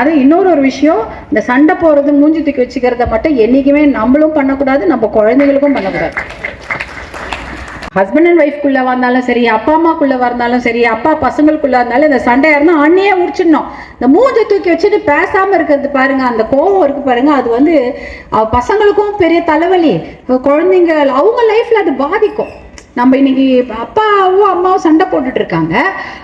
அது இன்னொரு ஒரு விஷயம் இந்த சண்டை போறது மூஞ்சி தூக்கி வச்சுக்கிறத மட்டும் என்னைக்குமே நம்மளும் பண்ணக்கூடாது நம்ம குழந்தைங்களுக்கும் பண்ணக்கூடாது. ஹஸ்பண்ட் அண்ட் ஒய்ஃப்குள்ள வந்தாலும் சரி அப்பா அம்மாக்குள்ள வந்தாலும் சரி அப்பா பசங்களுக்குள்ள இருந்தாலும் இந்த சண்டையா இருந்தால் அண்ணையே முடிச்சிடணும் இந்த மூஞ்சை தூக்கி வச்சுட்டு பேசாம இருக்கிறது பாருங்க அந்த கோவம் இருக்கு பாருங்க அது வந்து பசங்களுக்கும் பெரிய தலைவலி. குழந்தைங்க அவங்க லைஃப்ல அது பாதிக்கும். நம்ம இன்னைக்கு அப்பாவும் அம்மாவும் சண்டை போட்டுட்டு இருக்காங்க.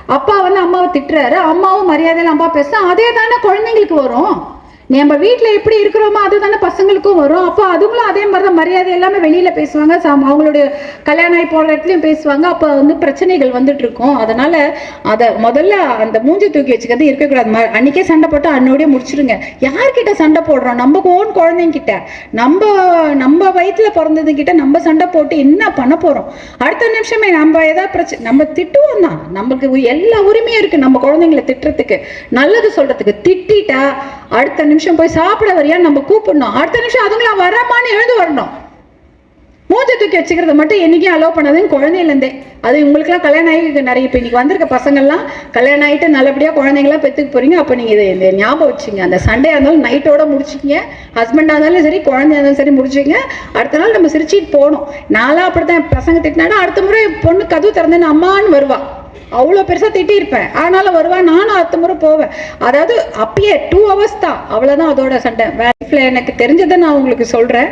அப்பா வந்து அம்மாவை திட்டுறாரு. அம்மாவும் மரியாதையில அம்மா பேசுனா அதே தானே குழந்தைங்களுக்கு வரும். நம்ம வீட்டில் எப்படி இருக்கிறோமோ அதுதானே பசங்களுக்கும் வரும். அப்போ அதுங்களும் அதே மாதிரி தான் மரியாதை எல்லாமே வெளியில் பேசுவாங்க. சம்- அவங்களுடைய கல்யாணம் ஆகி போகிற இடத்துலையும் பேசுவாங்க. அப்போ வந்து பிரச்சனைகள் வந்துட்டு இருக்கும். அதனால அதை முதல்ல அந்த மூஞ்சி தூக்கி வச்சுக்கிறது இருக்கக்கூடாது. ம- அன்னைக்கே சண்டை போட்டு அன்னோடய முடிச்சிடுங்க யார்கிட்ட சண்டை போடுறோம்? நம்ம ஓன் குழந்தைங்கிட்ட. நம்ம நம்ம வயிற்றுல பிறந்தது கிட்ட நம்ம சண்டை போட்டு என்ன பண்ண போகிறோம் அடுத்த நிமிஷமே நம்ம ஏதாவது பிரச்சனை நம்ம திட்டுவோம் தான். நமக்கு எல்லா உரிமையும் இருக்குது நம்ம குழந்தைங்களை திட்டுறதுக்கு. நல்லது சொல்கிறதுக்கு திட்டிட்டா அடுத்த நிமிஷம் போய் சாப்பிட வரியா? நம்ம கூப்பிடணும். அடுத்த நிமிஷம் அதுங்களா வரமான்னு எழுந்து வரணும். மூஞ்ச தூக்கி வச்சுக்கிறத மட்டும் என்றைக்கும் அலோவ் பண்ணாதுன்னு குழந்தையிலேருந்தே அது உங்களுக்குலாம் கல்யாணம் ஆகி நிறைய இப்போ இன்னைக்கு வந்திருக்க பசங்கள்லாம் கல்யாணம் ஆகிட்டு நல்லபடியாக குழந்தைங்களாம் பெற்றுக்க போகிறீங்க அப்போ நீங்கள் இதை இந்த ஞாபகம் வச்சுங்க. அந்த சண்டே இருந்தாலும் நைட்டோட முடிச்சிக்கிங்க. ஹஸ்பண்டாக இருந்தாலும் சரி குழந்தையா இருந்தாலும் சரி முடிச்சிங்க அடுத்த நாள் நம்ம சிரிச்சிட்டு போகணும். நாளாக அப்படித்தான். பசங்க திட்டினாடா அடுத்த முறை என் பொண்ணு கதவு திறந்தேன்னு அம்மான்னு வருவாள் அவ்வளோ பெருசாக திட்டியிருப்பேன். ஆனாலும் வருவா நானும் அடுத்த முறை போவேன். அதாவது அப்பயே டூ ஹவர்ஸ் தான். அவ்வளோதான் அதோட சண்டை. லைஃப்பில் எனக்கு தெரிஞ்சதை நான் உங்களுக்கு சொல்கிறேன்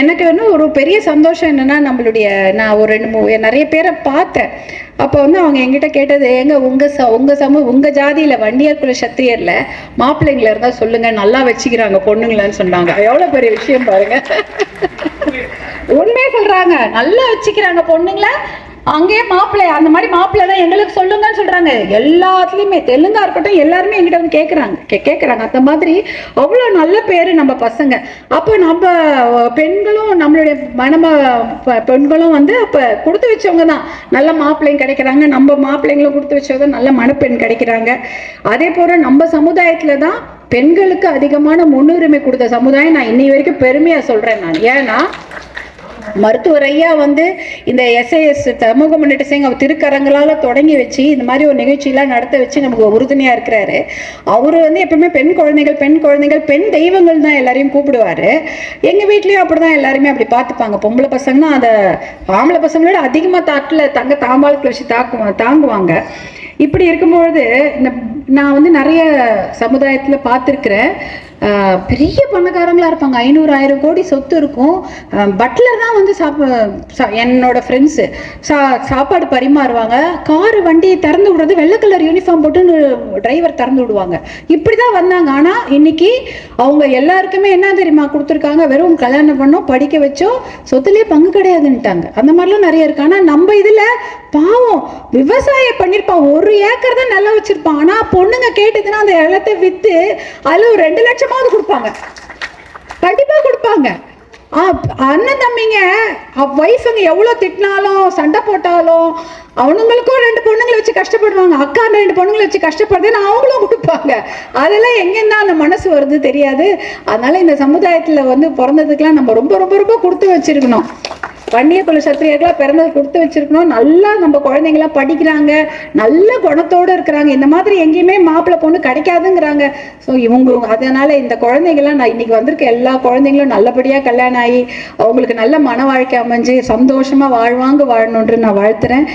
எனக்கு வந்து ஒரு பெரிய சந்தோஷம் என்னன்னா நம்மளுடைய நான் ஒரு ரெண்டு மூ நிறைய பேரை பார்த்தேன். அப்போ வந்து அவங்க என்கிட்ட கேட்டது எங்க உங்க ச உங்க சமூக உங்க ஜாதியில வண்டியர் குல சத்திரியர்ல மாப்பிள்ளைங்கள இருந்தா சொல்லுங்க. நல்லா வச்சுக்கிறாங்க பொண்ணுங்களன்னு சொன்னாங்க. எவ்வளவு பெரிய விஷயம் பாருங்க. உண்மையே சொல்றாங்க. நல்லா வச்சுக்கிறாங்க பொண்ணுங்கள. அங்கேயே மாப்பிள்ளை அந்த மாதிரி மாப்பிள்ளை தான் எங்களுக்கு சொல்லுங்கன்னு சொல்றாங்க. எல்லாத்துலயுமே தெலுங்கா இருக்கட்டும் எல்லாருமே எங்கிட்ட வந்து கேட்குறாங்க கே கேட்குறாங்க அந்த மாதிரி அவ்வளோ நல்ல பேர் நம்ம பசங்க. அப்போ நம்ம பெண்களும் நம்மளுடைய மனம ப- பெண்களும் வந்து அப்போ கொடுத்து வச்சவங்க தான். நல்ல மாப்பிள்ளைங்க கிடைக்கிறாங்க. நம்ம மாப்பிள்ளைங்களும் கொடுத்து வச்சவங்க நல்ல மணப்பெண் கிடைக்கிறாங்க. அதே போல நம்ம சமுதாயத்துல தான் பெண்களுக்கு அதிகமான முன்னுரிமை கொடுத்த சமுதாயம். நான் இன்னை வரைக்கும் பெருமையா சொல்றேன் நான். ஏன்னா மருத்துவர் ஐயா வந்து இந்த எஸ்ஐஎஸ் சமூக முன்னேற்ற சங்கம் அவர் திருக்கரங்களால் தொடங்கி வச்சு இந்த மாதிரி ஒரு நிகழ்ச்சியெல்லாம் நடத்த வச்சு நமக்கு உறுதுணையாக இருக்கிறாரு. அவர் வந்து எப்பவுமே பெண் குழந்தைகள் பெண் குழந்தைகள் பெண் தெய்வங்கள் தான் எல்லாரையும் கூப்பிடுவாரு. வீட்லேயும் அப்படி தான் எல்லாருமே அப்படி பார்த்துப்பாங்க. பொம்பளை பசங்கன்னா அதை ஆம்பளை பசங்களோட அதிகமாக தாட்டில் தங்க தாம்பாளத்தில் வச்சு தாக்குவாங்க தாங்குவாங்க. இப்படி இருக்கும்பொழுது இந்த நான் வந்து நிறைய சமுதாயத்தில் பார்த்துருக்குறேன். பெரிய பணக்காரங்களா இருப்பாங்க. ஐநூறு ஆயிரம் கோடி சொத்து இருக்கும். பட்லர் தான் வந்து சாப்ப என்னோட ஃப்ரெண்ட்ஸு சா சாப்பாடு பரிமாறுவாங்க. காரு வண்டி திறந்து விடுறது வெள்ளை கலர் யூனிஃபார்ம் போட்டு டிரைவர் திறந்து விடுவாங்க. இப்படி தான் வந்தாங்க. ஆனால் இன்னைக்கு அவங்க எல்லாருக்குமே என்ன தெரியுமா கொடுத்துருக்காங்க? வெறும் கல்யாணம் பண்ணோம் படிக்க வச்சோம் சொத்துலேயே பங்கு கிடையாதுன்ட்டாங்க அந்த மாதிரிலாம் நிறைய இருக்கு. ஆனால் நம்ம இதில் பாவம் விவசாயம் பண்ணியிருப்பான். ஒரு ஏக்கர் தான் நல்லா வச்சிருப்பான். ஆனால் பொண்ணுங்க கேட்டதுன்னா அந்த இடத்த விற்று அதில் ஒரு ரெண்டு லட்சமாவது கொடுப்பாங்க. கண்டிப்பாக கொடுப்பாங்க. அண்ணன் தம்பிங்க ஒய்ஃபுங்க எவ்வளோ திட்டினாலும் சண்டை போட்டாலும் அவனுங்களுக்கும் ரெண்டு பொண்ணுங்களை வச்சு கஷ்டப்படுவாங்க. அக்கா ரெண்டு பொண்ணுங்களை வச்சு கஷ்டப்படுறதுன்னு அவங்களும் கொடுப்பாங்க. அதெல்லாம் எங்கேருந்தா அந்த மனசு வருது தெரியாது. அதனால இந்த சமுதாயத்தில் வந்து பிறந்ததுக்கெல்லாம் நம்ம ரொம்ப ரொம்ப ரொம்ப கொடுத்து வச்சிருக்கணும். வன்னிய குல சத்திரியர்களாக பிறந்தது கொடுத்து வச்சிருக்கணும். நல்லா நம்ம குழந்தைங்களாம் படிக்கிறாங்க. நல்ல குணத்தோடு இருக்கிறாங்க. இந்த மாதிரி எங்கேயுமே மாப்பிள்ளை பொண்ணு கிடைக்காதுங்கிறாங்க. ஸோ இவங்க அதனால இந்த குழந்தைங்களாம் நான் இன்னைக்கு வந்திருக்க எல்லா குழந்தைங்களும் நல்லபடியாக கல்யாணம் ஆகி அவங்களுக்கு நல்ல மன வாழ்க்கை அமைஞ்சு சந்தோஷமா வாழ்வாங்க வாழணுன்று நான் வாழ்த்துறேன்.